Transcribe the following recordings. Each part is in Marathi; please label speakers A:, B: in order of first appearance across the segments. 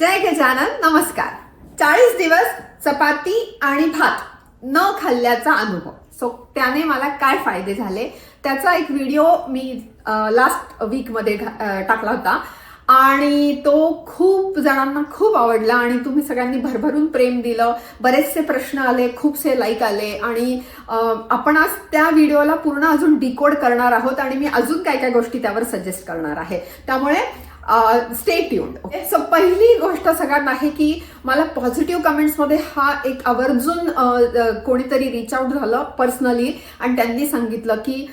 A: जय गजानन नमस्कार. चाळीस दिवस चपाती आणि भात न खाल्ल्याचा अनुभव. सो त्याने मला काय फायदे झाले? त्याचा एक व्हिडिओ मी लास्ट वीकमध्ये घा- टाकला होता. आणि तो खूप जणांना खूप आवडला आणि तुम्ही सगळ्यांनी भरभरून प्रेम दिलं. बरेचसे प्रश्न आले खूपसे लाईक आले आणि आपण आज त्या व्हिडिओला पूर्ण अजून डिकोड करणार आहोत आणि मी अजून काय काय गोष्टी त्यावर सजेस्ट करणार आहे. त्यामुळे स्टे ट्यून्ड सो पहिली गोष्ट सगळ्यात आहे की मला पॉझिटिव्ह कमेंट्समध्ये हा एक आवर्जून कोणीतरी रिच आउट झालं पर्सनली आणि त्यांनी सांगितलं की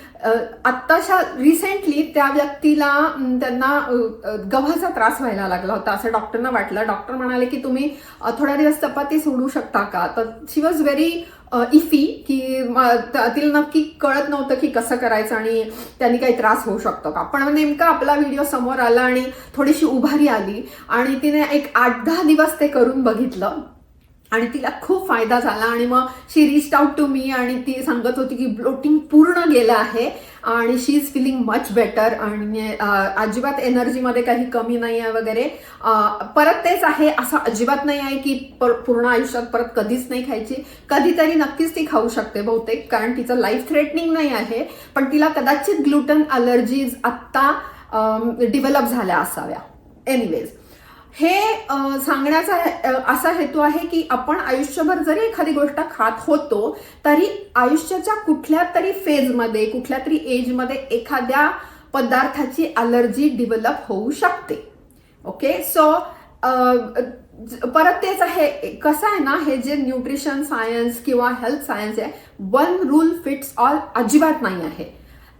A: आत्ताशा रिसेंटली त्या व्यक्तीला त्यांना गव्हाचा त्रास व्हायला लागला होता असं डॉक्टरना वाटलं. डॉक्टर म्हणाले की तुम्ही थोडा थोड्या दिवस चपाती सोडू शकता का? तर शी वॉज व्हेरी इफी की त्यातील नक्की कळत नव्हतं की कसं करायचं आणि त्यांनी काही त्रास होऊ शकतो का. पण नेमका आपला व्हिडिओ समोर आला आणि थोडीशी उभारी आली आणि तिने एक आठ दहा दिवस ते करून बघितलं. आणि तिला खूप फायदा झाला. आणि मग she reached out to me आणि ती सांगत होती की ब्लोटिंग पूर्ण गेलं आहे आणि she is feeling much better आणि अजिबात एनर्जीमध्ये काही कमी नाही आहे वगैरे. परत तेच आहे असं अजिबात नाही आहे की पर- पूर्ण आयुष्यात परत कधीच नाही खायची. कधीतरी नक्कीच ती खाऊ शकते बहुतेक कारण तिचं लाईफ थ्रेटनिंग नाही आहे. पण तिला कदाचित ग्लुटन अलर्जीज आत्ता डेव्हलप झाल्या असाव्या. एनिवेज हे सांगण्याचा असा हेतू आहे की आपण आयुष्यभर जरी एखादी गोष्ट खात होतो तरी आयुष्याच्या कुठल्या तरी फेजमध्ये कुठल्या तरी एजमध्ये एखाद्या पदार्थाची अलर्जी डेव्हलप होऊ शकते. ओके सो परत तेच आहे कसं आहे ना हे जे न्यूट्रिशन सायन्स किंवा हेल्थ सायन्स आहे वन रूल फिट्स ऑल अजिबात नाही आहे.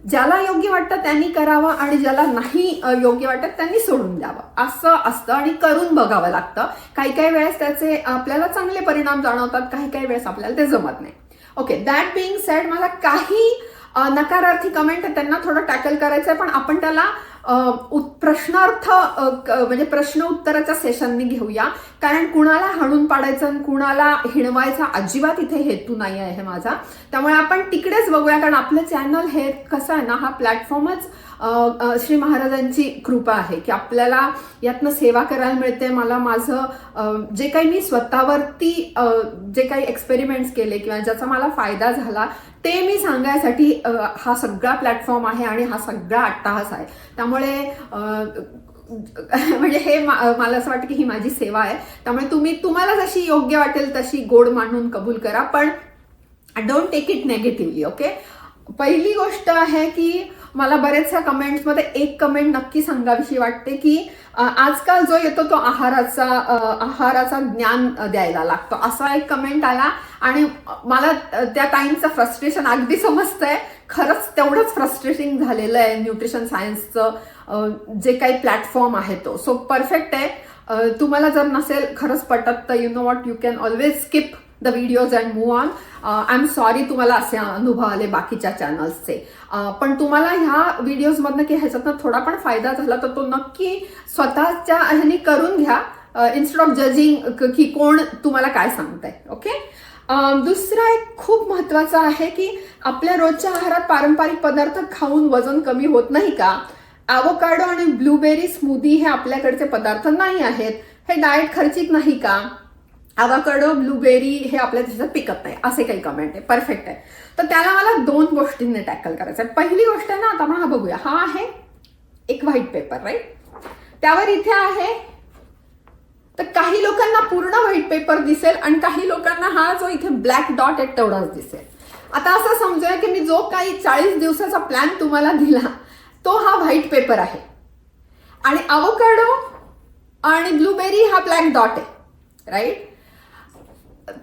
A: ज्याला योग्य वाटतं त्यांनी करावं आणि ज्याला नाही योग्य वाटत त्यांनी सोडून द्यावं. असं असतं आणि करून बघावं लागतं. काही काही वेळेस त्याचे आपल्याला चांगले परिणाम जाणवतात काही काही वेळेस आपल्याला ते जमत नाही. ओके दॅट बिईंग सेड मला काही नकारार्थी कमेंट त्यांना थोडं टॅकल करायचं आहे पण आपण त्याला प्रश्नार्थ म्हणजे प्रश्न उत्तराच्या सेशननी घेऊया. कारण कुणाला हाणून पाडायचं आणि कुणाला हिणवायचा अजिबात इथे हेतू नाही आहे माझा. त्यामुळे आपण तिकडेच बघूया कारण आपलं चॅनल हे कसं आहे ना हा प्लॅटफॉर्मच श्री महाराजांची कृपा आहे की आपल्याला यातनं सेवा करायला मिळते. मला माझं जे काही मी स्वतःवरती जे काही एक्सपेरिमेंट्स केले किंवा ज्याचा मला फायदा झाला ते मी सांगायसाठी हा सगळा प्लॅटफॉर्म आहे आणि हा सगळा अट्टाहास आहे. त्यामुळे त्यामुळे म्हणजे हे मला असं वाटतं की ही माझी सेवा आहे. त्यामुळे तुम्ही तुम्हाला जशी योग्य वाटेल तशी गोड मानून कबूल करा पण don't take it negatively okay पहिली गोष्ट आहे की मला बरेचशा कमेंट्समध्ये एक कमेंट नक्की सांगावीशी वाटते की आजकाल जो येतो तो आहाराचा आहाराचा ज्ञान द्यायला लागतो. असा एक कमेंट आला आणि मला त्या ताईंचं फ्रस्ट्रेशन अगदी समजतंय. खरंच तेवढंच फ्रस्ट्रेटिंग झालेलं आहे न्यूट्रिशन सायन्सचं जे काही प्लॅटफॉर्म आहे तो. सो परफेक्ट आहे. तुम्हाला जर नसेल खरंच पटत तर you know what you can always skip the videos and move on I am sorry तुम्हाला असे अनुभव आले बाकीच्या चॅनल्सचे पण तुम्हाला ह्या व्हिडिओजमधनं की ह्याच्यातनं थोडा पण फायदा झाला तर तो नक्की स्वतःच्या ह्यानी करून घ्या. इन्स्टेड ऑफ जजिंग की कोण तुम्हाला काय सांगताय. ओके दुसरा एक खूप महत्त्वाचा आहे की आपल्या रोजच्या आहारात पारंपरिक पदार्थ खाऊन वजन कमी होत नाही का? ॲवोकाडो आणि ब्लूबेरी स्मूदी हे आपल्याकडचे पदार्थ नाही आहेत. हे डाएट खर्चिक नाही का? अवाकडो ब्लूबेरी हे आपल्या देशात पिकत नाही असे काही कमेंट आहे. परफेक्ट आहे. तर त्याला मला दोन गोष्टींनी टॅकल करायचं आहे. पहिली गोष्ट आहे ना आता आपण हा बघूया. हा आहे एक व्हाईट पेपर राईट त्यावर इथे आहे तर काही लोकांना पूर्ण व्हाईट पेपर दिसेल आणि काही लोकांना हा जो इथे ब्लॅक डॉट आहे तेवढाच दिसेल. आता असं समजूया की मी जो काही चाळीस दिवसाचा प्लॅन तुम्हाला दिला तो हा व्हाईट पेपर आहे. आणि अवोकाडो आणि ब्लूबेरी हा ब्लॅक डॉट आहे राईट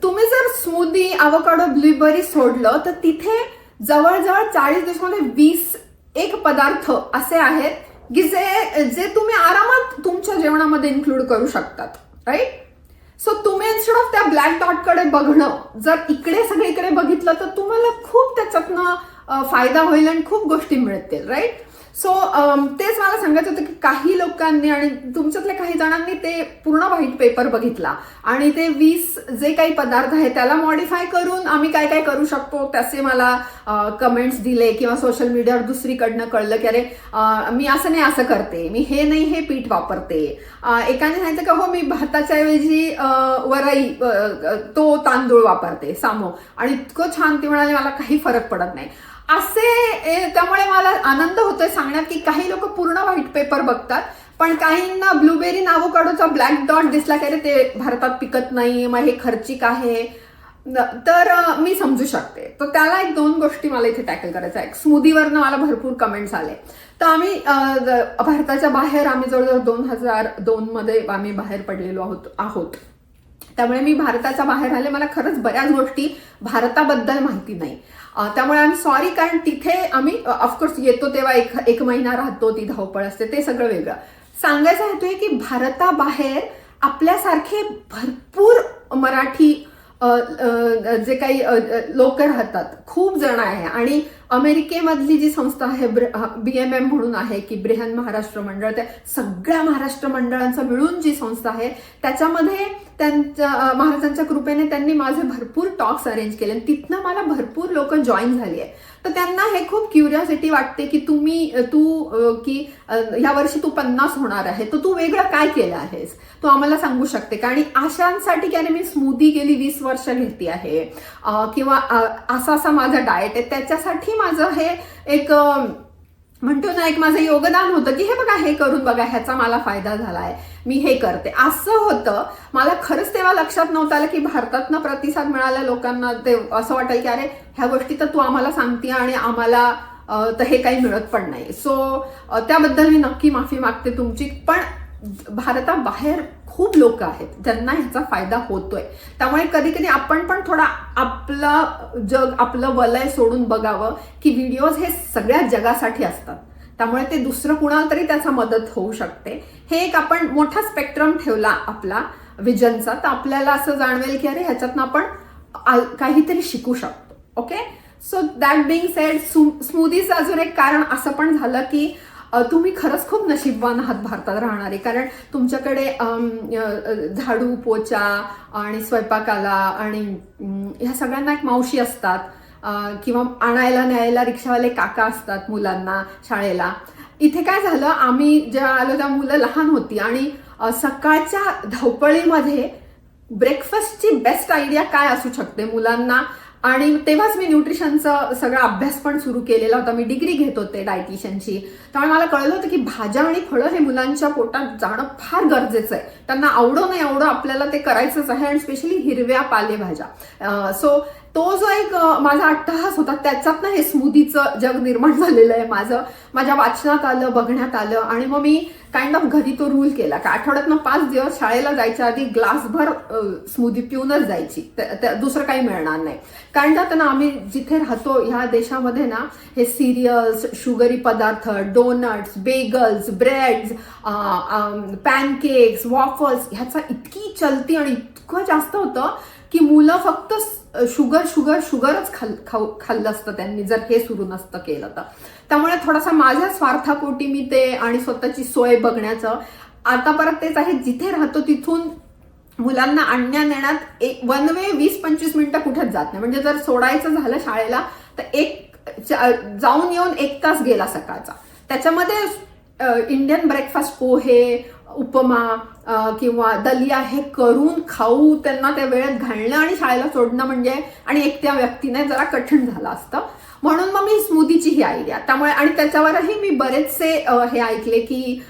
A: तुम्ही जर स्मूदी अवकाडो ब्लूबेरी सोडलं तर तिथे जवळजवळ चाळीस दिवसामध्ये वीस एक पदार्थ असे आहेत की जे जे तुम्ही आरामात तुमच्या जेवणामध्ये इन्क्लूड करू शकतात राईट सो तुम्ही इन्स्टेड ऑफ त्या ब्लॅक डॉटकडे बघणं जर इकडे सगळीकडे बघितलं तर तुम्हाला खूप त्याच्यातनं फायदा होईल आणि खूप गोष्टी मिळतील राईट सो um, तेच मला सांगायचं होतं की काही लोकांनी आणि तुमच्यातल्या काही जणांनी ते पूर्ण व्हाईट पेपर बघितला आणि ते वीस जे काही पदार्थ आहेत त्याला मॉडिफाय करून आम्ही काय काय करू शकतो त्याचे मला कमेंट्स दिले किंवा सोशल मीडियावर दुसरीकडनं कळलं की अरे मी असं नाही असं करते मी हे नाही हे पीठ वापरते. एकाने सांगितलं का हो मी भाताच्या ऐवजी वराई वरई तो तांदूळ वापरते सामो. आणि इतकं छान ती म्हणाले मला काही फरक पडत नाही. असे त्यामुळे मला आनंद होतोय सांगण्यात की काही लोक पूर्ण व्हाईट पेपर बघतात पण काहींना ब्लूबेरी नावोकाडोचा ब्लॅक डॉट दिसला की ते भारतात पिकत नाही मग हे खर्चिक आहे. तर मी समजू शकते. तर त्याला एक दोन गोष्टी मला इथे टॅकल करायचं आहे. स्मूदीवरनं मला भरपूर कमेंट्स आले. तर आम्ही भारताच्या बाहेर आम्ही जवळजवळ दोन हजार दोन मध्ये आम्ही बाहेर पडलेलो आहोत आहोत. त्यामुळे मी भारताच्या बाहेर आले. मला खरंच बऱ्याच गोष्टी भारताबद्दल माहिती नाही. त्यामुळे त्यामुळे आम्ही सॉरी कारण तिथे आम्ही ऑफकोर्स येतो तेव्हा एक एक महिना राहतो ती धावपळ असते ते सगळं वेगळं. सांगायचं हेतू की भारताबाहेर आपल्यासारखे भरपूर मराठी जे काही लोक राहतात खूप जण आहे. आणि अमेरिकेमधली जी संस्था आहे बी एम एम म्हणून आहे की बृहन महाराष्ट्र मंडळ त्या सगळ्या महाराष्ट्र मंडळांचं मिळून जी संस्था आहे त्याच्यामध्ये त्यांच्या महाराजांच्या कृपेने त्यांनी माझे भरपूर टॉक्स अरेंज केले आणि तिथनं मला भरपूर लोक जॉईन झाली आहे तर त्यांना हे खूप क्युरिओसिटी वाटते की तुम्ही तू की या वर्षी तू पन्नास होणार आहे तर तू वेगळं काय केलं आहेस? तू आम्हाला सांगू शकते का? आणि आशांसाठी की अरे मी स्मूदी गेली वीस वर्ष घेते आहे किंवा असा असा माझा डाएट आहे त्याच्यासाठी माझं हे एक म्हणतो ना एक माझं योगदान होतं की हे बघा हे करून बघा ह्याचा मला फायदा झालाय मी हे करते. असं होतं. मला खरंच तेव्हा लक्षात नव्हतं आलं की भारतातनं प्रतिसाद मिळाल्या लोकांना ते असं वाटेल की अरे ह्या गोष्टी तर तू आम्हाला सांगते आणि आम्हाला तर हे काही मिळत पण नाही. सो त्याबद्दल मी नक्की माफी मागते तुमची. पण भारताबाहेर खूप लोक आहेत ज्यांना ह्याचा फायदा होतोय. त्यामुळे कधी कधी आपण पण थोडा आपलं जग आपलं वलय सोडून बघावं की व्हिडिओज हे सगळ्या जगासाठी असतात. त्यामुळे ते दुसरं कुणाला तरी त्याचा मदत होऊ शकते. हे एक आपण मोठा स्पेक्ट्रम ठेवला आपला विजनचा तर आपल्याला असं जाणवेल की अरे ह्याच्यातनं आपण काहीतरी शिकू शकतो. Okay so that being said स्मूदीचं अजून एक कारण असं पण झालं की तुम्ही खरंच खूप नशीबवान आहात भारतात राहणारे. कारण तुमच्याकडे झाडू पोचा आणि स्वयंपाकाला आणि ह्या सगळ्यांना एक मावशी असतात. किंवा आणायला न्यायला रिक्षावाले काका असतात मुलांना शाळेला. इथे काय झालं आम्ही जेव्हा आलो तेव्हा मुलं लहान होती आणि सकाळच्या धावपळीमध्ये ब्रेकफास्टची बेस्ट आयडिया काय असू शकते? मुलांना आणि तेव्हाच मी न्यूट्रिशनचा सगळा अभ्यास पण सुरू केलेला होता. मी डिग्री घेत होते डायटिशियनची त्यामुळे मला कळलं होतं की भाज्या आणि फळं हे मुलांच्या पोटात जाणं फार गरजेचं आहे. त्यांना आवडो नाही आवडो आपल्याला ते करायचंच आहे आणि स्पेशली हिरव्या पालेभाज्या. सो तो जो एक माझा अट्टहास होता त्याच्यातनं हे स्मूदीचं जग निर्माण झालेलं आहे माझं. माझ्या वाचनात आलं बघण्यात आलं आणि मग मी काइंड ऑफ घरी तो रूल केला. का आठवड्यातनं पाच दिवस शाळेला जायच्या आधी ग्लासभर स्मूदी पिऊनच जायची. त्या- दुसरं काही मिळणार नाही. कारण का त्यांना आम्ही जिथे राहतो ह्या देशामध्ये ना हे सिरियल्स शुगरी पदार्थ donuts bagels breads pancakes waffles ह्याचा इतकी चलती आणि इतकं जास्त होतं की मुलं फक्त शुगर शुगर शुगरच खाल खाऊ खाल्लं असतं त्यांनी जर हे सुरू नसतं केलं तर. त्यामुळे थोडासा माझ्या स्वार्थापोटी मी ते आणि स्वतःची सोय बघण्याचं आता परत तेच आहे जिथे राहतो तिथून मुलांना आणण्या नेण्यात एक वन वे वीस पंचवीस मिनिटं कुठेच जात नाही. म्हणजे जर सोडायचं झालं शाळेला तर एक जाऊन येऊन एक तास गेला सकाळचा. त्याच्यामध्ये इंडियन ब्रेकफास्ट पोहे उपमा किंवा दलिया हे करून खाऊ त्यांना त्या वेळेत घालणं आणि शाळेला सोडणं म्हणजे आणि एकट्या व्यक्तीने जरा कठीण झालं असतं. म्हणून मग मी स्मूदीची ही आयडिया त्यामुळे आणि त्याच्यावरही मी बरेचसे हे ऐकले की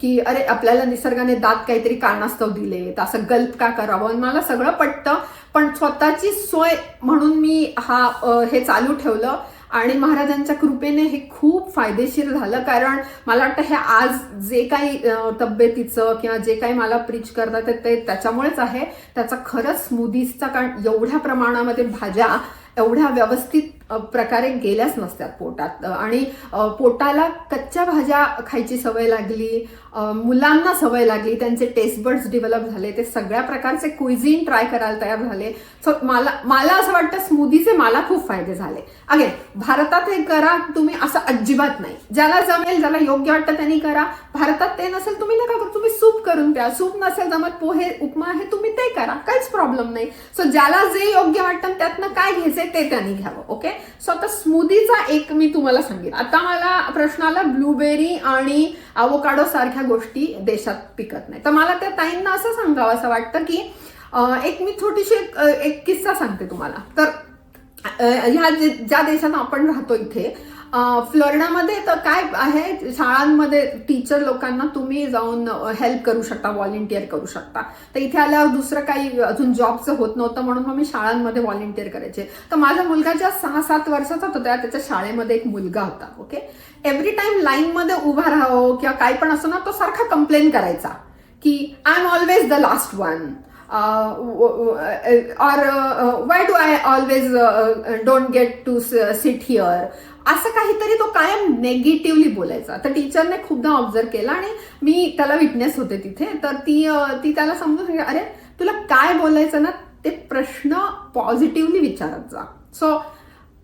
A: की अरे आपल्याला निसर्गाने दात काहीतरी कारणास्तव दिले तर असं गल्प का करावं? आणि मला सगळं पटतं. पण स्वतःची सोय म्हणून मी हा हे चालू ठेवलं. आणि महाराजांच्या कृपेने हे खूप फायदेशीर झालं कारण मला वाटतं हे आज जे काही तब्येतीचं किंवा जे काही मला प्रीच करतात ते त्याच्यामुळेच आहे. त्याचा खरंच स्मूदीजचा कारण एवढ्या प्रमाणामध्ये भाज्या एवढ्या व्यवस्थित प्रकारे गेल्याच नसतात पोटात. आणि पोटाला कच्च्या भाज्या खायची सवय लागली मुलांना सवय लागली त्यांचे टेस्ट बर्ड्स डेव्हलप झाले ते सगळ्या प्रकारचे क्विझिन ट्राय करायला तयार झाले. सो मला मला असं वाटतं स्मूदीचे मला खूप फायदे झाले. अगेन भारतात हे करा तुम्ही असं अजिबात नाही. ज्याला जमेल ज्याला योग्य वाटतं त्यांनी करा. भारतात ते नसेल तुम्ही नका करू. तुम्ही सूप करून प्या. सूप नसेल जमत पोहे उपमा हे तुम्ही ते करा. काहीच प्रॉब्लेम नाही. सो ज्याला जे योग्य वाटतं त्यातनं काय घ्यायचंय ते त्यांनी घ्यावं ओके सो आता स्मूदीचा एक मी तुम्हाला सांगेन. आता मला प्रश्न आला ब्लूबेरी आणि अवोकाडो सारख्या गोष्टी देशात पिकत नाही. तर मला त्या ताईंना असं सांगावं असं वाटतं की एक मी छोटीशी एक एक किस्सा सांगते तुम्हाला. तर ह्या जे ज्या देशात आपण राहतो इथे फ्लोरिडामध्ये तर काय आहे? शाळांमध्ये टीचर लोकांना तुम्ही जाऊन हेल्प करू शकता व्हॉलेंटियर करू शकता. तर इथे आल्यावर दुसरं काही अजून जॉबचं होत नव्हतं म्हणून मग मी शाळांमध्ये व्हॉलेंटियर करायचे. तर माझा मुलगा ज्या सहा सात वर्षाचा होता त्याच्या शाळेमध्ये एक मुलगा होता ओके एव्हरी टाइम लाईनमध्ये उभा राहावं किंवा काय पण असं ना तो सारखा कंप्लेन करायचा की I am always the last one और why do I always don't get to sit here असं काहीतरी तो कायम नेगेटिव्हली बोलायचा. तर टीचरने खूपदा ऑब्झर्व केला आणि मी त्याला विटनेस होते तिथे. तर ती uh, ती त्याला समजून अरे तुला काय बोलायचं ना ते प्रश्न पॉझिटिव्हली विचारत जा. सो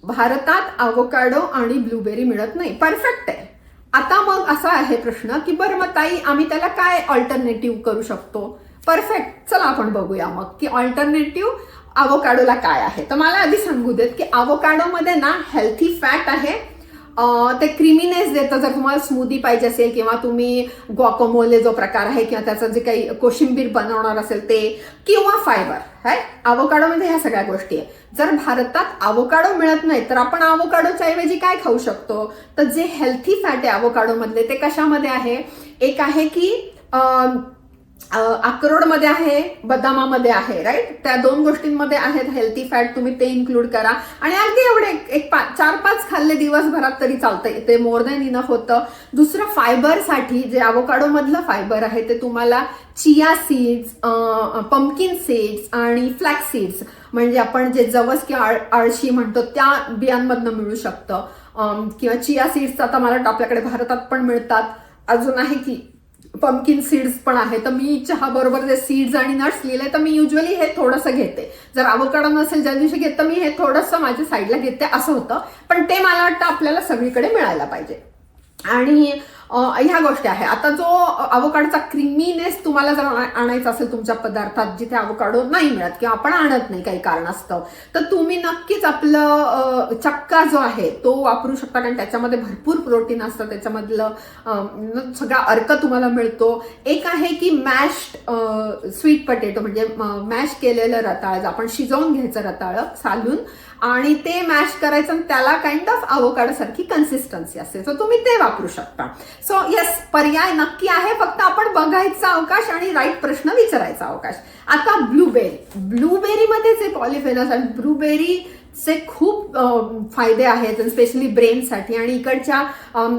A: भारतात अवोकाडो आणि ब्लूबेरी मिळत नाही. परफेक्ट आहे. आता मग असा आहे प्रश्न की बरं मग ताई आम्ही त्याला काय ऑल्टरनेटिव्ह करू शकतो? परफेक्ट चला आपण बघूया मग की ऑल्टरनेटिव्ह अवोकाडोला काय आहे. तर मला आधी सांगू देत की अवोकाडोमध्ये ना हेल्थी फॅट आहे. ते क्रिमिनेस देतं. जर तुम्हाला स्मूदी पाहिजे असेल किंवा तुम्ही गॉकोमोले जो प्रकार आहे किंवा त्याचं जे काही कोशिंबीर बनवणार असेल ते किंवा फायबर है? अवोकाडोमध्ये ह्या सगळ्या गोष्टी आहे. जर भारतात आवोकाडो मिळत नाही तर आपण आवोकाडोच्या ऐवजी काय खाऊ शकतो? तर जे हेल्थी फॅट आहे अवोकाडोमधले ते कशामध्ये आहे? एक आहे की अक्रोडमध्ये आहे बदामामध्ये आहे राईट त्या दोन गोष्टींमध्ये आहेत हेल्थी फॅट तुम्ही ते इन्क्लूड करा. आणि अगदी एवढे एक- पाच पा- चार पाच खाल्ले दिवसभरात तरी चालतं ते मोर दॅन इनफ होतं. दुसरं फायबरसाठी जे अवोकाडोमधलं फायबर आहे ते तुम्हाला चिया सीड्स पंपकिन सीड्स आणि फ्लॅक्स सीड्स म्हणजे आपण जे जवस किंवा आळ- आळशी म्हणतो त्या बियांमधनं मिळू शकतं. किंवा चिया सीड्स आता मला आपल्याकडे भारतात पण मिळतात. अजून आहे की पंपकिन सीड्स पण आहे तर मी चहा बरोबर जे सीड्स आणि नट्स लिहिले तर मी युजली हे थोडंसं घेते. जर अवकाडो नसेल ज्या दिवशी घेत तर मी हे थोडंसं माझ्या साईडला घेते असं होतं. पण ते मला वाटतं आपल्याला सगळीकडे मिळायला पाहिजे. आणि ह्या गोष्टी आहे. आता जो अवकाडोचा क्रिमीनेस तुम्हाला जर आणायचा असेल तुमच्या पदार्थात जिथे अवकाडो नाही मिळत किंवा आपण आणत नाही काही कारणास्तव तर तुम्ही नक्कीच आपलं चक्का जो आहे तो वापरू शकता. कारण त्याच्यामध्ये भरपूर प्रोटीन असतं. त्याच्यामधलं सगळा अर्क तुम्हाला मिळतो. एक आहे की मॅश्ड स्वीट पटेटो म्हणजे मॅश केलेलं रताळ आपण शिजवून घ्यायचं रताळ सालून आणि ते मॅश करायचं आणि त्याला काइंड ऑफ अवोकाडो सारखी कन्सिस्टन्सी असते. सो तुम्ही ते वापरू शकता. सो येस पर्याय नक्की आहे. फक्त आपण बघायचा अवकाश आणि राईट प्रश्न विचारायचा अवकाश. आता ब्लूबेरी ब्लूबेरीमध्ये जे पॉलिफेनस आणि ब्लूबेरी चे खूप फायदे आहेत स्पेशली ब्रेनसाठी आणि इकडच्या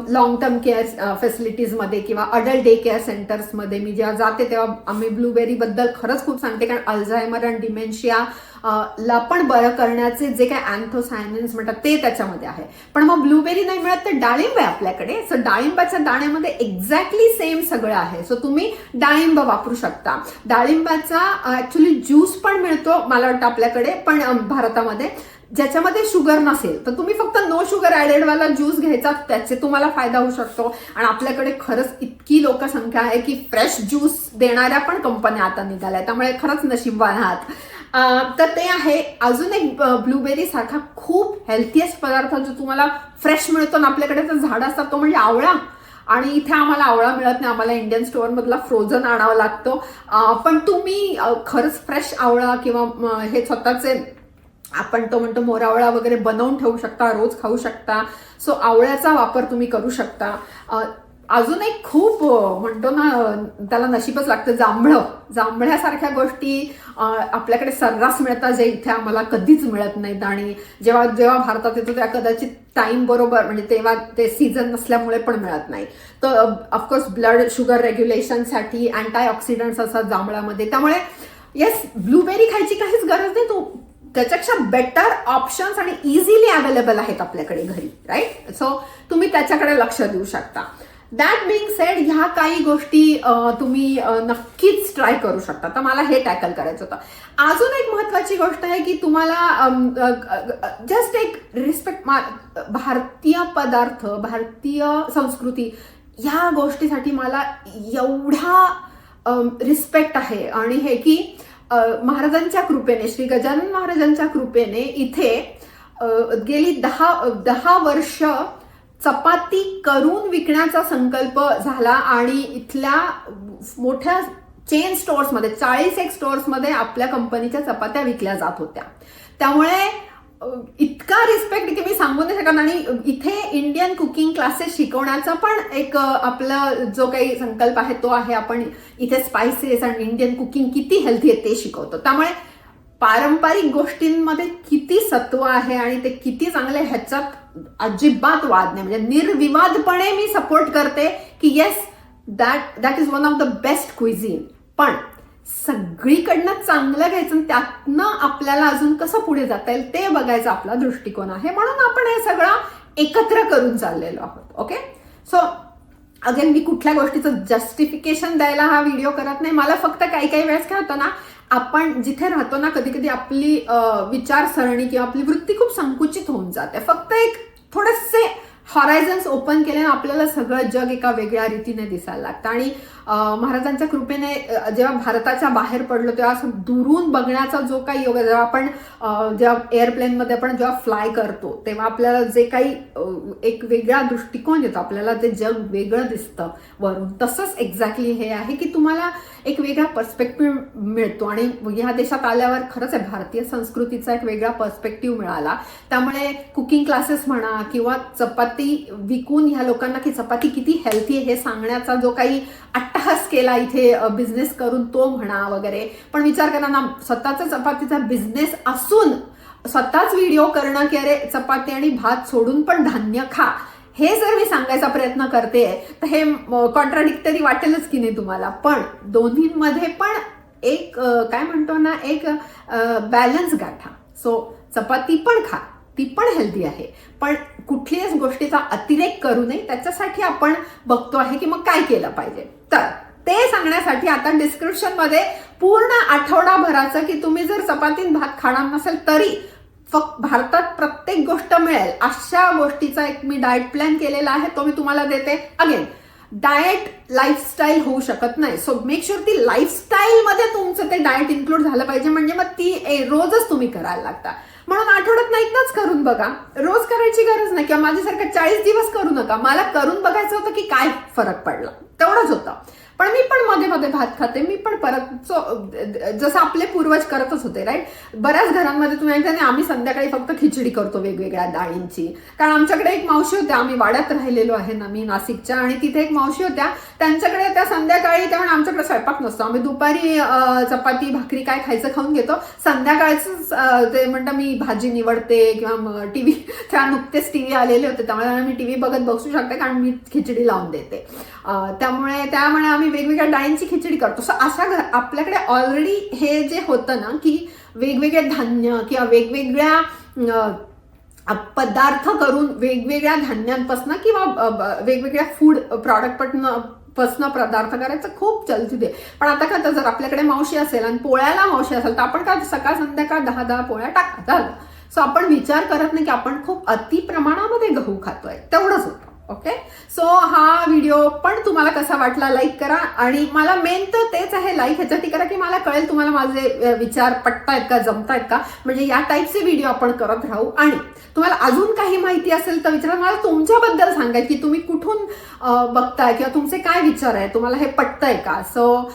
A: लॉंग टर्म केअर फॅसिलिटीजमध्ये किंवा अडल्ट डे केअर सेंटर्समध्ये मी जेव्हा जाते तेव्हा आम्ही ब्लूबेरीबद्दल खरंच खूप सांगते. कारण अल्झायमर आणि डिमेन्शिया ला पण बरं करण्याचे जे काय अँथोसायनिन्स म्हणतात ते त्याच्यामध्ये आहे. पण मग ब्लूबेरी नाही मिळत तर डाळिंब आहे आपल्याकडे. सो डाळिंबाच्या दाण्यामध्ये एक्झॅक्टली सेम सगळं आहे. सो तुम्ही डाळिंब वापरू शकता. डाळिंबाचा ऍक्च्युली ज्यूस पण मिळतो मला वाटतं आपल्याकडे पण भारतामध्ये. ज्याच्यामध्ये शुगर नसेल तर तुम्ही फक्त नो शुगर ॲडेडवाला ज्यूस घ्यायचा त्याचे तुम्हाला फायदा होऊ शकतो. आणि आपल्याकडे खरंच इतकी लोकसंख्या आहे की फ्रेश ज्यूस देणाऱ्या पण कंपन्या आता निघाल्या त्यामुळे खरंच नशीबवान आहात. तर ते आहे. अजून एक ब्लूबेरी सारखा खूप हेल्थीएस्ट पदार्थ जो तुम्हाला फ्रेश मिळतो ना आपल्याकडे तर झाड असतात तो म्हणजे आवळा. आणि इथे आम्हाला आवळा मिळत नाही. आम्हाला इंडियन स्टोअरमधला फ्रोझन आणावा लागतो. पण तुम्ही खरंच फ्रेश आवळा किंवा हे स्वतःचे आपण तो म्हणतो मोरावळा वगैरे बनवून ठेवू शकता रोज खाऊ शकता. सो आवळ्याचा वापर तुम्ही करू शकता. अजून एक खूप म्हणतो ना त्याला नशीबच लागतं जांभळं. जांभळ्यासारख्या गोष्टी आपल्याकडे सर्रास मिळतात जे इथे आम्हाला कधीच मिळत नाहीत. आणि जेव्हा जेव्हा भारतात येतो त्या कदाचित टाईम बरोबर म्हणजे तेव्हा ते सीझन नसल्यामुळे पण मिळत नाही. तर ऑफकोर्स ब्लड शुगर रेग्युलेशनसाठी अँटाय ऑक्सिडंट्स असतात जांभळामध्ये. त्यामुळे येस ब्लूबेरी खायची काहीच गरज नाही. तो त्याच्यापेक्षा बेटर ऑप्शन्स आणि इझिली अवेलेबल आहेत आपल्याकडे घरी राईट सो तुम्ही त्याच्याकडे लक्ष देऊ शकता. दॅट बिंग सेड ह्या काही गोष्टी तुम्ही नक्कीच ट्राय करू शकता. तर मला हे टॅकल करायचं होतं. अजून एक महत्वाची गोष्ट आहे की तुम्हाला जस्ट एक रिस्पेक्ट भारतीय पदार्थ भारतीय संस्कृती ह्या गोष्टीसाठी मला एवढा रिस्पेक्ट आहे. आणि हे की महाराजांच्या कृपेने श्री गजानन महाराजांच्या कृपेने इथे गेली दहा दहा वर्ष चपाती करून विकण्याचा संकल्प झाला आणि इथल्या मोठ्या चेन स्टोअर्समध्ये चाळीस एक स्टोअर्समध्ये आपल्या कंपनीच्या चपात्या विकल्या जात होत्या. त्यामुळे इतका रिस्पेक्ट की मी सांगू नाही शकत आणि इथे इंडियन कुकिंग क्लासेस शिकवण्याचा पण एक आपला जो काही संकल्प आहे तो आहे आपण इथे स्पायसेस आणि इंडियन कुकिंग किती हेल्थी आहे ते शिकवतो. त्यामुळे पारंपरिक गोष्टींमध्ये किती सत्व आहे आणि ते किती चांगले ह्याच्यात अजिबात वाद नाही. म्हणजे निर्विवादपणे मी सपोर्ट करते की yes that that is one of the best cuisine पण सगळीकडनं चांगलं घ्यायचं आणि त्यातनं आपल्याला अजून कसं पुढे जाता येईल ते बघायचा आपला दृष्टिकोन आहे. म्हणून आपण हे सगळं एकत्र करून चाललेलो आहोत. ओके सो अगेन मी कुठल्या गोष्टीचं जस्टिफिकेशन द्यायला हा व्हिडिओ करत नाही. मला फक्त काही काही वेळेस काय होतं ना आपण जिथे राहतो ना कधी कधी आपली विचारसरणी किंवा आपली वृत्ती खूप संकुचित होऊन जाते. फक्त एक थोडेसे हॉरायझन्स ओपन केल्याने आपल्याला सगळं जग एका वेगळ्या रीतीने दिसायला लागतं. आणि महाराजांच्या कृपेने जेव्हा भारताच्या बाहेर पडलो तेव्हा असं दुरून बघण्याचा जो काही योग आहे, जेव्हा आपण जेव्हा एअरप्लेनमध्ये आपण जेव्हा फ्लाय करतो तेव्हा आपल्याला जे काही एक वेगळा दृष्टिकोन येतो. आपल्याला ते जग वेगळं दिसतं वरून. तसंच एक्झॅक्टली हे आहे की तुम्हाला एक वेगळा पर्स्पेक्टिव्ह मिळतो. आणि ह्या देशात आल्यावर खरंच आहे भारतीय संस्कृतीचा एक वेगळा पर्स्पेक्टिव्ह मिळाला. त्यामुळे कुकिंग क्लासेस म्हणा किंवा चपाती विकून ह्या लोकांना की चपाती किती हेल्थी आहे हे सांगण्याचा जो काही अट्टहास केला इथे बिझनेस करून तो म्हणा वगैरे. पण विचार करा ना स्वतःचा चपातीचा बिझनेस असून स्वतःच व्हिडिओ करणं की अरे चपाती आणि भात सोडून पण धान्य खा. हे जर मी सांगायचा प्रयत्न करते तर हे कॉन्ट्राडिक्टरी वाटेलच की नाही तुम्हाला. पण दोन्हींमध्ये पण एक काय म्हणतो ना एक बॅलन्स गाठा. सो चपाती पण खा ती पण हेल्दी आहे. पण कुठल्याच गोष्टीचा अतिरेक करू नये. त्याच्यासाठी आपण बघतो आहे की मग काय केलं पाहिजे. तर ते सांगण्यासाठी आता डिस्क्रिप्शनमध्ये पूर्ण आठवडाभराचं की तुम्ही जर चपातीन भात खाणार नसेल तरी फक्त भारतात प्रत्येक गोष्ट मिळेल. अशा गोष्टीचा एक मी डाएट प्लॅन केलेला आहे. तो मी तुम्हाला देते अगेन डाएट लाईफस्टाईल होऊ शकत नाही. सो मेक शुअर ती लाईफस्टाईल मध्ये तुमचं ते डाएट इन्क्लूड झालं पाहिजे. म्हणजे मग ती ए- रोजच तुम्ही करायला लागता. म्हणून आठवड्यात एकदाच करून बघा. रोज करायची गरज नाही. किंवा माझ्यासारखं चाळीस दिवस करू नका. मला करून बघायचं होतं की काय फरक पडला. तेवढंच होतं. पण मी पण मध्ये मध्ये भात खाते. मी पण परत जसं आपले पूर्वज करतच होते राईट बऱ्याच घरांमध्ये तुम्ही ऐकता नाही आम्ही संध्याकाळी फक्त खिचडी करतो वेगवेगळ्या डाळींची. कारण आमच्याकडे एक मावशी होत्या आम्ही वाड्यात राहिलेलो आहे ना मी नाशिकच्या आणि तिथे एक मावशी होत्या. त्यांच्याकडे त्या संध्याकाळी त्यामुळे आमच्याकडे स्वयंपाक नसतो. आम्ही दुपारी चपाती भाकरी काय खायचं खाऊन घेतो. संध्याकाळचं ते म्हणतं मी भाजी निवडते किंवा टी व्ही त्या नुकतेच टी व्ही आलेले होते. त्यामुळे मी टी व्ही बघत बसू शकते कारण मी खिचडी लावून देते. त्यामुळे त्यामुळे आम्ही वेगवेगळ्या डाळींची खिचडी करतो. सो अशा घर आपल्याकडे ऑलरेडी हे जे होतं ना की वेगवेगळे धान्य किंवा वेगवेगळ्या पदार्थ करून वेगवेगळ्या धान्यांपासून किंवा वेगवेगळ्या फूड प्रॉडक्ट पासनं पदार्थ करायचं खूप चलती दे. पण आता काय तर जर आपल्याकडे मावशी असेल आणि पोळ्याला मावशी असेल तर आपण काय सकाळ संध्याकाळ दहा दहा पोळ्या टाका झालं. सो आपण विचार करत नाही की आपण खूप अति प्रमाणामध्ये गहू खातोय. तेवढंच होतं. ओके सो हा व्हिडिओ पण तुम्हाला कसा वाटला लाईक करा. आणि मला मेन तर तेच आहे लाईक ह्याच्यासाठी करा की मला कळेल तुम्हाला माझे विचार पटतायत का जमतायत का. म्हणजे या टाईपचे व्हिडिओ आपण करत राहू. आणि तुम्हाला अजून काही माहिती असेल तर विचारा. मला तुमच्याबद्दल सांगा की तुम्ही कुठून बघताय किंवा तुमचे काय विचार आहे तुम्हाला हे पटतंय का? सो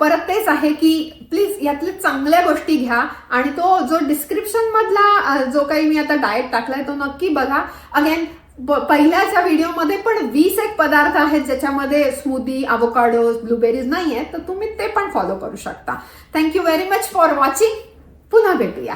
A: परत तेच आहे की प्लीज यातल्या चांगल्या गोष्टी घ्या. आणि तो जो डिस्क्रिप्शनमधला जो काही मी आता डाएट टाकलाय तो नक्की बघा. अगेन पहिल्याच्या व्हिडिओमध्ये पण वीस एक पदार्थ आहेत ज्याच्यामध्ये स्मूदी अवोकाडो ब्लूबेरीज नाही आहेत तर तुम्ही ते पण फॉलो करू शकता. Thank you very much for watching पुन्हा भेटूया.